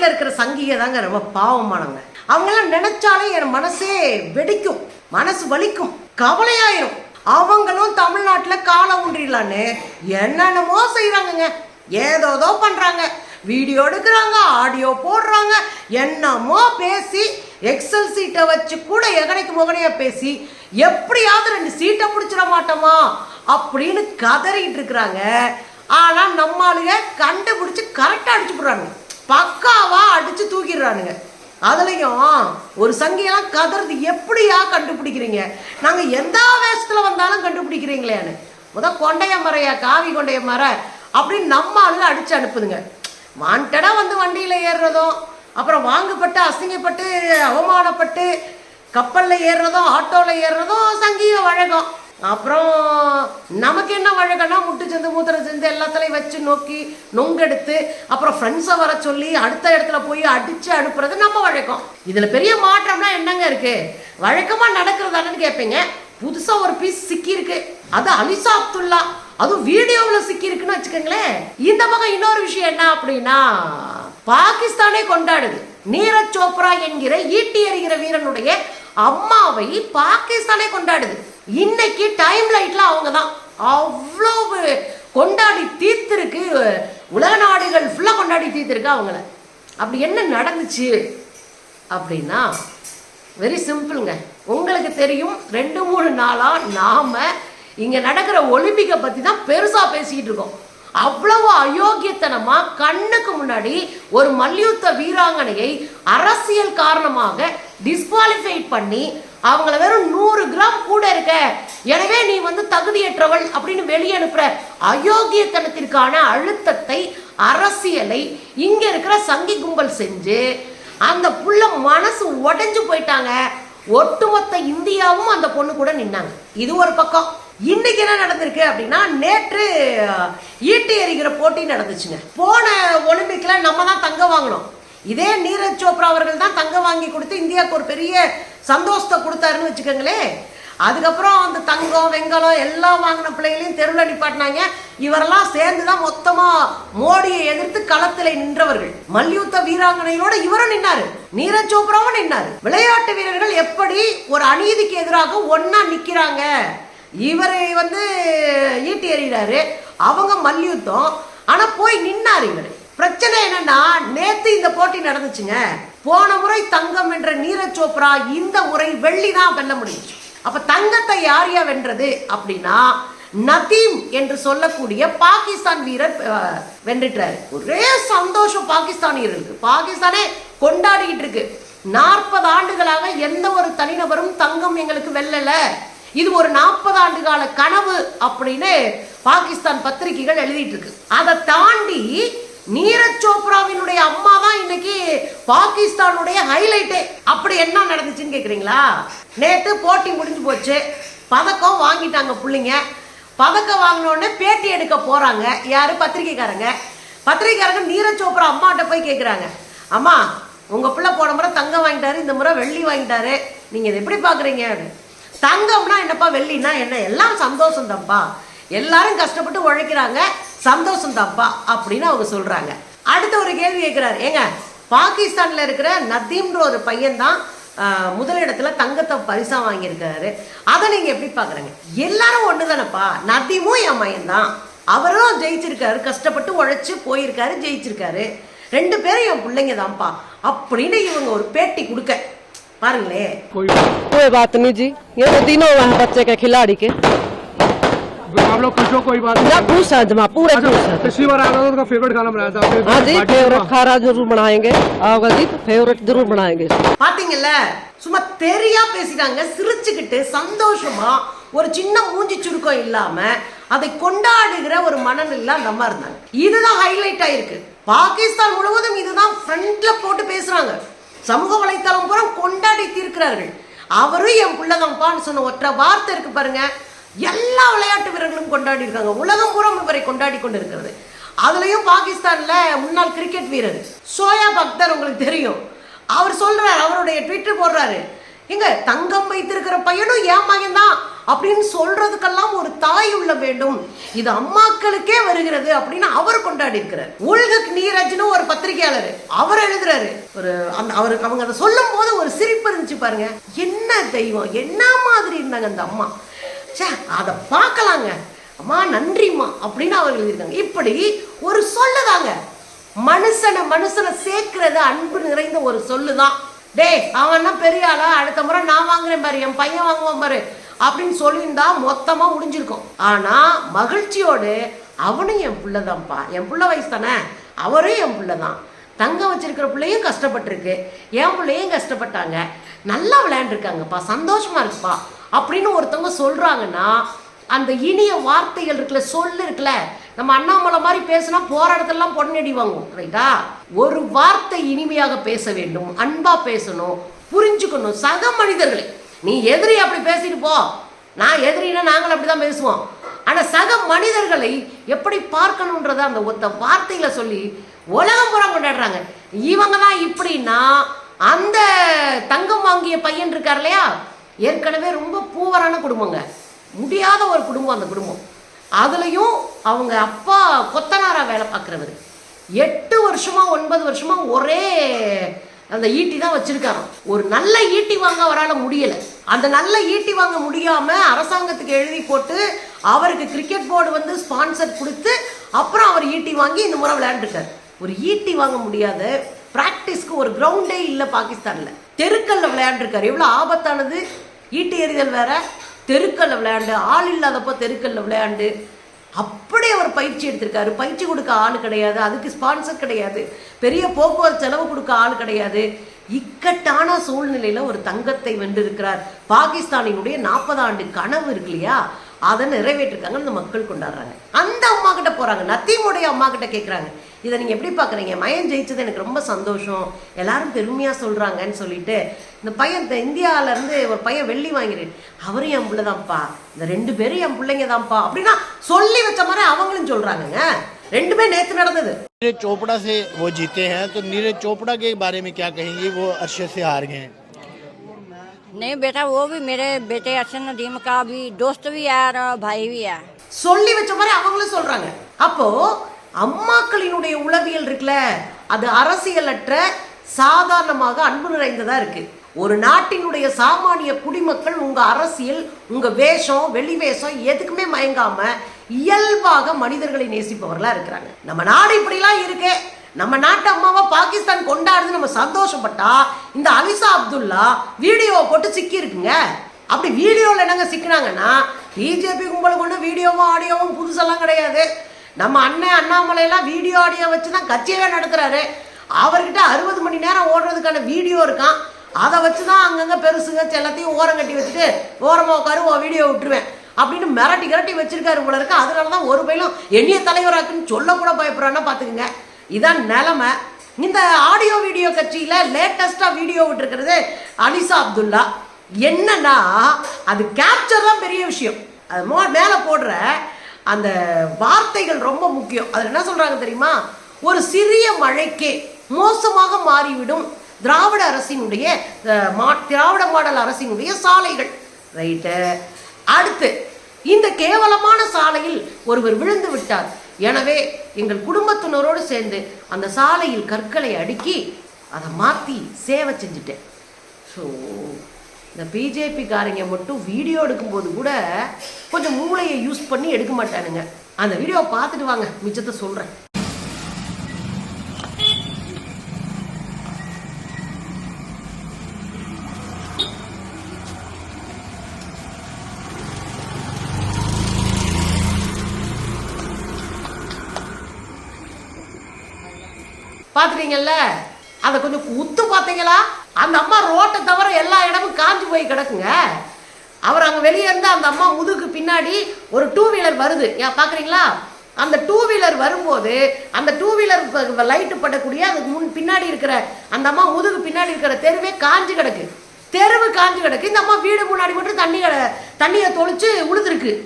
நாட்டில் இருக்கிற சங்கிகை தாங்க ரொம்ப பாவமானவங்க. அவங்கெல்லாம் நினைச்சாலே என் மனசே வெடிக்கும் மனசு வலிக்கும் கவலையாயிரும். அவங்களும் தமிழ்நாட்டில் காலம் ஊன்றிடலான்னு என்னென்னமோ செய்கிறாங்கங்க ஏதோதோ பண்ணுறாங்க வீடியோ எடுக்கிறாங்க ஆடியோ போடுறாங்க என்னமோ பேசி எக்ஸல் சீட்டை வச்சு கூட எகனைக்கு முகனையாக பேசி எப்படியாவது ரெண்டு சீட்டை பிடிச்சிட மாட்டோமா அப்படின்னு கதறிட்டு இருக்கிறாங்க. ஆனா நம்ம கண்டுபிடிச்சி கரெக்டாக கரெக்டா அடிச்சு போடுறாங்க பக்காவா அடிச்சு தூக்கிடுறானுங்க. அதுலயும் ஒரு சங்கியெல்லாம் கதறது எப்படியா கண்டுபிடிக்கிறீங்க? நாங்க எந்த வேஷத்துல வந்தாலும் கண்டுபிடிக்கிறீங்களேன்னு முத கொண்டைய மரையா காவி கொண்டைய மர அப்படின்னு நம்ம ஆளுங்க அடிச்சு அனுப்புதுங்க. வாண்டடா வந்து வண்டியில ஏறுறதும் அப்புறம் வாங்கப்பட்டு அசிங்கப்பட்டு அவமானப்பட்டு கப்பலில் ஏறுறதும் ஆட்டோவில் ஏறுறதும் சங்கீத வழக்கம். அப்புறம் நமக்கு என்ன வழக்கம்னா முட்டு செந்து மூத்திர செந்து எல்லாத்துலையும் வச்சு நோக்கி நொங்கெடுத்து அப்புறம் ஃப்ரெண்ட்ஸை வர சொல்லி அடுத்த இடத்துல போய் அடித்து அனுப்புறது நம்ம வழக்கம். இதில் பெரிய மாற்றம்னா என்னங்க இருக்குது வழக்கமாக நடக்கிறதானு கேட்பீங்க புதுசாக ஒரு பீஸ் சிக்கி இருக்கு அது அலிசா அப்துல்லா. அதுவும் வீடியோவில் சிக்கி இருக்குன்னு வச்சுக்கோங்களேன். இந்த பக்கம் இன்னொரு விஷயம் என்ன அப்படின்னா பாகிஸ்தானே கொண்டாடுது. நீரஜ் சோப்ரா என்கிற ஈட்டி எறிகிற வீரனுடைய அம்மாவை பாகிஸ்தானே கொண்டாடுது. இன்னைக்கு டைம் லைட்ல அவங்க தான் அவ்வளோ கொண்டாடி தீர்த்திருக்கு. உலக நாடுகள் ஃபுல்லாக கொண்டாடி தீர்த்திருக்கு அவங்கள. அப்படி என்ன நடந்துச்சு அப்படின்னா வெரி சிம்பிளுங்க உங்களுக்கு தெரியும் ரெண்டு மூணு நாளாக நாம் இங்கே நடக்கிற ஒலிம்பிக்கை பற்றி தான் பெருசாக பேசிக்கிட்டு இருக்கோம். அவ்வளவு அயோக்கியத்தனமாக கண்ணுக்கு முன்னாடி ஒரு மல்யுத்த வீராங்கனையை அரசியல் காரணமாக டிஸ்குவாலிஃபைட் பண்ணி அவங்கள வெறும் நூறு கிராம் கூட இருக்க எனவே நீ வந்து தகுதியற்றவள் அப்படின்னு வெளியே அனுப்புற அயோக்கியத்தனத்திற்கான அழுத்தத்தை அரசியலை இங்க இருக்கிற சங்கி கும்பல் செஞ்சு அந்த புள்ள மனசு உடைஞ்சு போயிட்டாங்க. ஒட்டுமொத்த இந்தியாவும் அந்த பொண்ணு கூட நின்னாங்க. இது ஒரு பக்கம். இன்னைக்கு என்ன நடந்திருக்கு அப்படின்னா நேற்று ஈட்டி எறிகிற போட்டி நடந்துச்சுங்க. போன ஒலிம்பிக்ல நம்ம தான் தங்க வாங்கினோம். இதே நீரஜ் சோப்ரா அவர்கள் தான் தங்கம் வாங்கி கொடுத்து இந்தியாவுக்கு ஒரு பெரிய சந்தோஷத்தை கொடுத்தாருன்னு வச்சுக்கோங்களேன். அதுக்கப்புறம் அந்த தங்கம் வெங்கலம் எல்லாம் வாங்கின பிள்ளைகளையும் தெருவில் நிப்பாட்டினாங்க. இவரெல்லாம் சேர்ந்து தான் மொத்தமாக மோடியை எதிர்த்து களத்தில் நின்றவர்கள். மல்யுத்த வீராங்கனையோட இவரும் நின்னாரு. நீரஜ் சோப்ராவும் நின்னாரு. விளையாட்டு வீரர்கள் எப்படி ஒரு அநீதிக்கு எதிராக ஒன்னா நிற்கிறாங்க இவரை வந்து ஈட்டி எறிகிறாரு. அவங்க மல்யுத்தம். ஆனால் போய் நின்னார் இவர். பிரச்சனை என்னன்னா நேத்து இந்த போட்டி நடந்துச்சுங்க. போன முறை தங்கம் வென்ற நீரஜ் சோப்ரா இந்த முறை வெள்ளி தான் வெல்ல முடியும் அப்ப தங்கத்தை யார் யா வென்றது அப்படின்னா நதீம் என்று சொல்லக்கூடிய பாகிஸ்தான் வீரர் வென்றுட்டாரு. ஒரே சந்தோஷம் பாகிஸ்தானியர்களுக்கு பாகிஸ்தானே கொண்டாடிக்கிட்டு இருக்கு. நாற்பது ஆண்டுகளாக எந்த ஒரு தனிநபரும் தங்கம் எங்களுக்கு வெல்லல. இது ஒரு நாற்பது ஆண்டு கால கனவு அப்படின்னு பாகிஸ்தான் பத்திரிகைகள் எழுதிட்டு இருக்கு. அதை தாண்டி நீரஜ் சோப்ராவினுடைய அம்மா தான் இன்னைக்கு பாகிஸ்தானுடைய ஹைலைட்டே அப்படி என்ன நடந்துச்சுன்னு கேட்குறீங்களா நேற்று போட்டி முடிஞ்சு போச்சு. பதக்கம் வாங்கிட்டாங்க பிள்ளைங்க. பதக்கம் வாங்கினோடனே பேட்டி எடுக்க போகிறாங்க யார்? பத்திரிக்கைக்காரங்க பத்திரிக்கைக்காரங்க நீரஜ் சோப்ரா அம்மாட்ட போய் கேட்குறாங்க அம்மா உங்கள் பிள்ளை போன முறை தங்கம் வாங்கிட்டாரு இந்த முறை வெள்ளி வாங்கிட்டாரு. நீங்கள் இதை எப்படி பார்க்குறீங்க அப்படின்னு. தங்கம்னா என்னப்பா வெள்ளினா என்ன? எல்லாம் சந்தோஷம் தான்ப்பா எல்லாரும் கஷ்டப்பட்டு உழைக்கிறாங்க. சந்தோஷம் தான்ப்பா அப்படின்னு அவங்க சொல்றாங்க அடுத்த ஒரு கேள்வி கேட்கிறாரு ஏங்க பாகிஸ்தான்ல இருக்கிற நதீம்ன்ற ஒரு பையன் தான் முதலிடத்துல தங்கத்தை பரிசா வாங்கியிருக்காரு அதை நீங்க எப்படி பாக்குறீங்க எல்லாரும் ஒண்ணுதானப்பா நதீமும் என் பையன் தான் அவரும் ஜெயிச்சிருக்காரு கஷ்டப்பட்டு உழைச்சு போயிருக்காரு ஜெயிச்சிருக்காரு ரெண்டு பேரும் என் பிள்ளைங்க தான்ப்பா அப்படின்னு இவங்க ஒரு பேட்டி கொடுக்க பாருங்களேன் कोई बात नहीं जी ये तो तीनों हैं बच्चे के खिलाड़ी के आप लोग खुश हो कोई बात ना नहीं खुश है जमा पूरे खुश है पिछली बार आया था तो उसका फेवरेट खाना बनाया था आपने हाँ जी पार्टी फेवरेट का। खाना जरूर बनाएंगे आओगे जी फेवरेट जरूर बनाएंगे பாத்தீங்கல்ல சும்மா தெரியா பேசிட்டாங்க சிரிச்சுக்கிட்டு சந்தோஷமா ஒரு சின்ன மூஞ்சி சுருக்கம் இல்லாம அதை கொண்டாடுகிற ஒரு மனநிலை அந்த அம்மா இருந்தாங்க இதுதான் ஹைலைட் ஆயிருக்கு பாகிஸ்தான் முழுவதும் இதுதான் ஃப்ரண்ட்ல போட்டு பேசுறாங்க சமூக வலைத்தளம் பூரா கொண்டாடி தீர்க்கிறார்கள் அவரும் என் பிள்ளைதான்ப்பான்னு சொன்ன ஒற்றை வார்த்தை இருக்கு பாருங்க எல்லா விளையாட்டு வீரர்களும் கொண்டாடி இருக்காங்க. உலகம் பூரா இவரை கொண்டாடி கொண்டு இருக்கிறது அதுலயும் பாகிஸ்தான்ல முன்னாள் கிரிக்கெட் வீரர் சோயா பக்தர் உங்களுக்கு தெரியும். அவர் சொல்றாரு அவருடைய ட்விட்டர் போடுறாரு. எங்க தங்கம் வைத்திருக்கிற பையனும் என் மகன் தான் அப்படின்னு சொல்றதுக்கெல்லாம் ஒரு தாய் உள்ள வேண்டும். இது அம்மாக்களுக்கே வருகிறது அப்படின்னு அவர் கொண்டாடி இருக்கிறார். உலகக் நீரஜ்னு ஒரு பத்திரிகையாளர் அவர் எழுதுறாரு. ஒரு அந்த அவருக்கு அவங்க அதை சொல்லும் போது ஒரு சிரிப்பு இருந்துச்சு பாருங்க. என்ன தெய்வம் என்ன மாதிரி இருந்தாங்க அந்த அம்மா? ச்சே அதை பார்க்கலாங்க. அம்மா நன்றிம்மா அப்படின்னு அவர் எழுதியிருக்காங்க. இப்படி ஒரு சொல்லுதாங்க. மனுஷனை மனுஷனை சேர்க்கிறது அன்பு நிறைந்த ஒரு சொல்லுதான். டேய் அவன் பெரிய ஆளா அடுத்த முறை நான் வாங்குறேன் பாரு என் பையன் வாங்குவான் பாரு அப்படின்னு சொல்லியிருந்தா மொத்தமா முடிஞ்சிருக்கும். ஆனா மகிழ்ச்சியோடு அவனும் என் பிள்ளைதான்ப்பா. என் பிள்ளை வயசு தானே? அவரும் என் பிள்ளை தான் தங்க வச்சிருக்கிற பிள்ளையும் கஷ்டப்பட்டிருக்கு. என் பிள்ளையும் கஷ்டப்பட்டாங்க. நல்லா விளையாண்டுருக்காங்கப்பா. சந்தோஷமா இருக்குப்பா. அப்படின்னு ஒருத்தவங்க சொல்றாங்கன்னா அந்த இனிய வார்த்தைகள் இருக்குல்ல சொல்லு இருக்குல்ல நம்ம அண்ணாமலை மாதிரி பேசினா போற இடத்துலலாம் பொன்னடி வாங்கும் ரைட்டா ஒரு வார்த்தை இனிமையாக பேச வேண்டும் அன்பா பேசணும் புரிஞ்சுக்கணும் சக மனிதர்களை. நீ எதிரி அப்படி பேசிட்டு போ. நான் எதிரின்னா நாங்கள் அப்படிதான் பேசுவோம். ஆனா சக மனிதர்களை எப்படி பார்க்கணுன்றத அந்த ஒத்த வார்த்தைகளை சொல்லி உலகம் புறம் கொண்டாடுறாங்க. இவங்க தான் இப்படின்னா அந்த தங்கம் வாங்கிய பையன் இருக்கார் இல்லையா? ஏற்கனவே ரொம்ப பூவரான குடும்பங்க. முடியாத ஒரு குடும்பம் அந்த குடும்பம். அதுலேயும் அவங்க அப்பா கொத்தனாராக வேலை பார்க்குறவர். எட்டு வருஷமா ஒன்பது வருஷமா ஒரே அந்த ஈட்டி தான் வச்சுருக்காராம். ஒரு நல்ல ஈட்டி வாங்க அவரால் முடியலை. அந்த நல்ல ஈட்டி வாங்க முடியாமல் அரசாங்கத்துக்கு எழுதி போட்டு அவருக்கு கிரிக்கெட் போர்டு வந்து ஸ்பான்சர் கொடுத்து அப்புறம் அவர் ஈட்டி வாங்கி இந்த முறை விளையாண்டுருக்காரு. ஒரு ஈட்டி வாங்க முடியாத ப்ராக்டிஸ்க்கு ஒரு கிரவுண்டே இல்லை பாகிஸ்தானில். தெருக்கல்ல விளையாண்டுருக்காரு. எவ்வளோ ஆபத்தானது? ஈட்டி எறிதல் வேற தெருக்கல்ல விளையாண்டு ஆள் இல்லாதப்போ தெருக்கல்ல விளையாண்டு. அப்படி அவர் பயிற்சி எடுத்திருக்காரு. பயிற்சி கொடுக்க ஆள் கிடையாது அதுக்கு ஸ்பான்சர் கிடையாது. பெரிய போக்குவரத்து செலவு கொடுக்க ஆள் கிடையாது. இக்கட்டான சூழ்நிலையில ஒரு தங்கத்தை வென்றிருக்கிறார். பாகிஸ்தானினுடைய நாற்பது ஆண்டு கனவு இருக்கு இல்லையா? அதை நிறைவேற்றிருக்காங்க அந்த மக்கள் கொண்டாடுறாங்க. அந்த அம்மா கிட்ட போறாங்க. நத்தீமுடைய அம்மா கிட்ட கேட்குறாங்க இதை நீங்க எப்படி பாக்குறீங்க மயன் ஜெயிச்சது எனக்கு ரொம்ப சந்தோஷம் எல்லாரும் பெருமையா சொல்றாங்கன்னு சொல்லிட்டு இந்த பையன் இந்த இந்தியால இருந்து ஒரு பையன் வெள்ளி வாங்கிறேன் அவரும் என் பிள்ளை தான்ப்பா இந்த ரெண்டு பேரும் என் பிள்ளைங்க தான்ப்பா அப்படின்னா சொல்லி வச்ச மாதிரி அவங்களும் சொல்றாங்கங்க ரெண்டுமே நேத்து நடந்தது नीरज चोपड़ा से वो जीते हैं तो नीरज चोपड़ा के बारे में क्या कहेंगे वो अर्शद से हार गए हैं नहीं बेटा वो भी मेरे बेटे अर्शन नदीम का भी दोस्त भी है और भाई भी है சொல்லி வச்ச மாதிரி அவங்களும் சொல்றாங்க அப்போ அம்மாக்களினுடைய உளவியல் இருக்குல்ல அது அரசியலற்ற சாதாரணமாக அன்பு நிறைந்ததாக இருக்குது ஒரு நாட்டினுடைய சாமானிய குடிமக்கள் உங்கள் அரசியல் உங்கள் வேஷம் வெளி வேஷம் எதுக்குமே மயங்காம இயல்பாக மனிதர்களை நேசிப்பவர்களாக இருக்கிறாங்க. நம்ம நாடு இப்படிலாம் இருக்கே. நம்ம நாட்டு அம்மாவை பாகிஸ்தான் கொண்டாடுது நம்ம சந்தோஷப்பட்டா இந்த அலிசா அப்துல்லா வீடியோவை போட்டு சிக்கி இருக்குங்க அப்படி வீடியோவில் என்னங்க சிக்கினாங்கன்னா பிஜேபி கும்பலுக்கு ஒன்று வீடியோவும் ஆடியோவும் புதுசெல்லாம் கிடையாது. நம்ம அண்ணன் அண்ணாமலையெல்லாம் வீடியோ ஆடியோ வச்சு தான் கட்சியவே நடத்துகிறாரு அவர்கிட்ட அறுபது மணி நேரம் ஓடுறதுக்கான வீடியோ இருக்கான். அதை வச்சு தான் அங்கங்கே பெருசுங்க எல்லாத்தையும் ஓரம் கட்டி வச்சுட்டு ஓரமாக உட்காரு ஓ வீடியோ விட்டுருவேன் அப்படின்னு மிரட்டி கிரட்டி வச்சிருக்காரு போல இருக்கு. அதனால தான் ஒரு பையிலும் எண்ணிய தலைவராக்குன்னு சொல்லக்கூட பயப்படுறான்னா பார்த்துக்குங்க இதான் நிலமை. இந்த ஆடியோ வீடியோ கட்சியில் லேட்டஸ்ட்டாக வீடியோ விட்டுருக்கிறது அலிசா அப்துல்லா. என்னன்னா அது கேப்சர் தான் பெரிய விஷயம். அது மோ மேலே போடுற அந்த வார்த்தைகள் ரொம்ப முக்கியம். அதில் என்ன சொல்கிறாங்க தெரியுமா? ஒரு சிறிய மழைக்கே மோசமாக மாறிவிடும் திராவிட அரசினுடைய மா- திராவிட மாடல் அரசினுடைய சாலைகள். ரைட்டு. அடுத்து இந்த கேவலமான சாலையில் ஒருவர் விழுந்து விட்டார். எனவே எங்கள் குடும்பத்தினரோடு சேர்ந்து அந்த சாலையில் கற்களை அடுக்கி அதை மாற்றி சேவை செஞ்சுட்டேன். ஸோ இந்த பிஜேபிக்காரங்க மட்டும் வீடியோ எடுக்கும்போது கூட கொஞ்சம் மூளையை யூஸ் பண்ணி எடுக்க மாட்டானுங்க. அந்த வீடியோ பார்த்துட்டு வாங்க மிச்சத்தை சொல்கிறேன் பார்த்துட்டீங்கல்ல? அதை கொஞ்சம் உத்து பார்த்தீங்களா? அந்த அம்மா ரோட்டை தவிர எல்லா இடமும் காஞ்சு போய் கிடக்குங்க. அவர் அங்கே வெளியே இருந்து அந்த அம்மா முதுகுக்கு பின்னாடி ஒரு டூ வீலர் வருது. ஏன் பார்க்குறீங்களா அந்த டூ வீலர் வரும்போது அந்த டூ வீலர் லைட்டு படக்கூடிய அதுக்கு முன் பின்னாடி இருக்கிற அந்த அம்மா முதுகு பின்னாடி இருக்கிற தெருவே காஞ்சு கிடக்கு. தெருவு காஞ்சு கிடக்கு. இந்த அம்மா வீடு முன்னாடி மட்டும் தண்ணி கிட- தண்ணியை தொளிச்சு உழுதுருக்கு.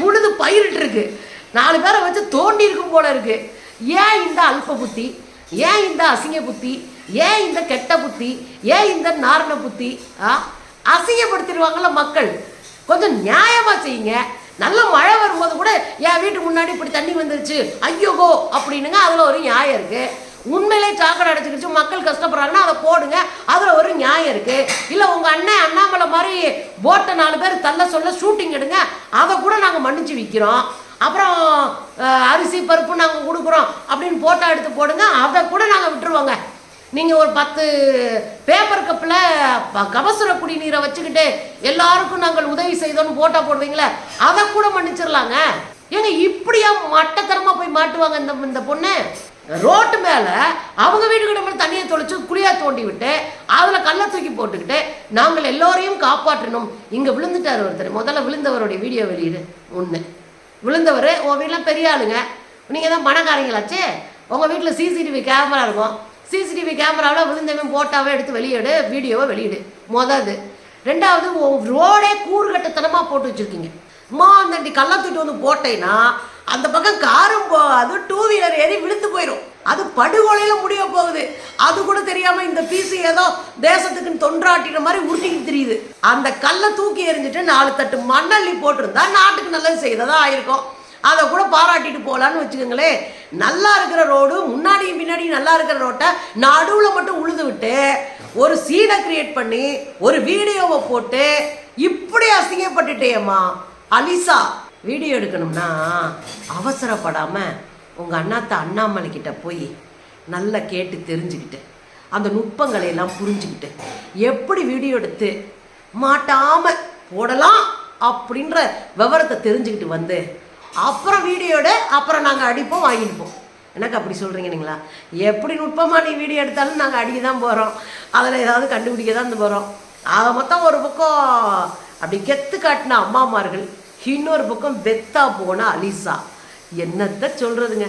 உழுது பயிரிட்டுருக்கு. நாலு பேரை வச்சு தோண்டி இருக்கும் போல இருக்கு. ஏன் இந்த அல்ப புத்தி? ஏன் இந்த அசிங்க புத்தி? ஏன் இந்த கெட்ட புத்தி? ஏன் இந்த நாரண புத்தி? ஆ? அசிங்கப்படுத்திடுவாங்கல்ல மக்கள். கொஞ்சம் நியாயமாக செய்யுங்க. நல்ல மழை வரும்போது கூட என் வீட்டுக்கு முன்னாடி இப்படி தண்ணி வந்துருச்சு. ஐயோகோ! அப்படின்னுங்க அதில் ஒரு நியாயம் இருக்குது உண்மையிலே சாக்கடை அடைச்சிக்கிச்சு மக்கள் கஷ்டப்படுறாங்கன்னா அதை போடுங்க. அதில் ஒரு நியாயம் இருக்குது இல்லை உங்கள் அண்ணன் அண்ணாமலை மாதிரி போட்டை நாலு பேர் தள்ள சொல்ல ஷூட்டிங் எடுங்க. அதை கூட நாங்கள் மன்னிச்சு விற்கிறோம் அப்புறம் அரிசி பருப்பு நாங்கள் கொடுக்குறோம். அப்படின்னு போட்டோ எடுத்து போடுங்க. அதை கூட நாங்கள் விட்டுருவோங்க. நீங்கள் ஒரு பத்து பேப்பர் கப்பில் கபசுர குடிநீரை வச்சுக்கிட்டு எல்லாருக்கும் நாங்கள் உதவி செய்தோன்னு போட்டோ போடுவீங்களே அதை கூட மன்னிச்சிடலாங்க. ஏங்க இப்படியா மட்டத்தரமாக போய் மாட்டுவாங்க இந்த இந்த பொண்ணு? ரோட்டு மேலே அவங்க வீட்டுக்கிட்ட மேலே தண்ணியை தொளிச்சு குழியாக தோண்டி விட்டு அதில் கல்லை தூக்கி போட்டுக்கிட்டு நாங்கள் எல்லோரையும் காப்பாற்றணும். இங்கே விழுந்துட்டார் ஒருத்தர். முதல்ல விழுந்தவருடைய வீடியோ வெளியீடு ஒன்று விழுந்தவர் உன் வீட்டில் பெரிய ஆளுங்க. நீங்கள் தான் பணக்காரங்களாச்சு. உங்கள் வீட்டில் சிசிடிவி கேமரா இருக்கும். சிசிடிவி கேமராவில் விழுந்தவன் போட்டாவே எடுத்து வெளியிடு வீடியோவை வெளியிடு. மொதல் ரெண்டாவது ரோடே கூறுகட்டத்தனமாக போட்டு வச்சுருக்கீங்க. அம்மா அந்த கள்ள வந்து போட்டேன்னா அந்த பக்கம் காரும் போ அது டூ வீலர் ஏறி விழுந்து போயிடும் அது படுகொலையில் முடிய போகுது. அது கூட தெரியாமல் இந்த பீஸு ஏதோ தேசத்துக்குன்னு தொன்றாட்டின மாதிரி உருட்டிக்கிட்டு தெரியுது. அந்த கல்லை தூக்கி எறிஞ்சிட்டு நாலு தட்டு மண்ணள்ளி போட்டிருந்தா நாட்டுக்கு நல்லது செய்ததாக ஆயிருக்கும். அதை கூட பாராட்டிட்டு போகலான்னு வச்சுக்கோங்களேன் நல்லா இருக்கிற ரோடு முன்னாடியும் பின்னாடியும் நல்லா இருக்கிற ரோட்டை நடுவில் மட்டும் உழுது விட்டு ஒரு சீனை கிரியேட் பண்ணி ஒரு வீடியோவை போட்டு இப்படி அசிங்கப்பட்டுட்டேம்மா அலிசா வீடியோ எடுக்கணும்னா அவசரப்படாமல் உங்கள் அண்ணாத்த அண்ணாமலை கிட்ட போய் நல்லா கேட்டு தெரிஞ்சுக்கிட்டு அந்த நுட்பங்களை எல்லாம் புரிஞ்சுக்கிட்டு எப்படி வீடியோ எடுத்து மாட்டாமல் போடலாம் அப்படின்ற விவரத்தை தெரிஞ்சுக்கிட்டு வந்து அப்புறம் வீடியோட அப்புறம் நாங்கள் அடிப்போம் வாங்கிட்டு எனக்கு அப்படி சொல்கிறீங்களா எப்படி நுட்பமாக நீ வீடியோ எடுத்தாலும் நாங்கள் அடிக்க தான் போகிறோம் அதில் ஏதாவது கண்டுபிடிக்க தான் போகிறோம் ஆக மொத்தம் ஒரு பக்கம் அப்படி கெத்து காட்டின அம்மாமார்கள் இன்னொரு பக்கம் வெத்தா போன அலிசா. என்னத்த சொல்கிறதுங்க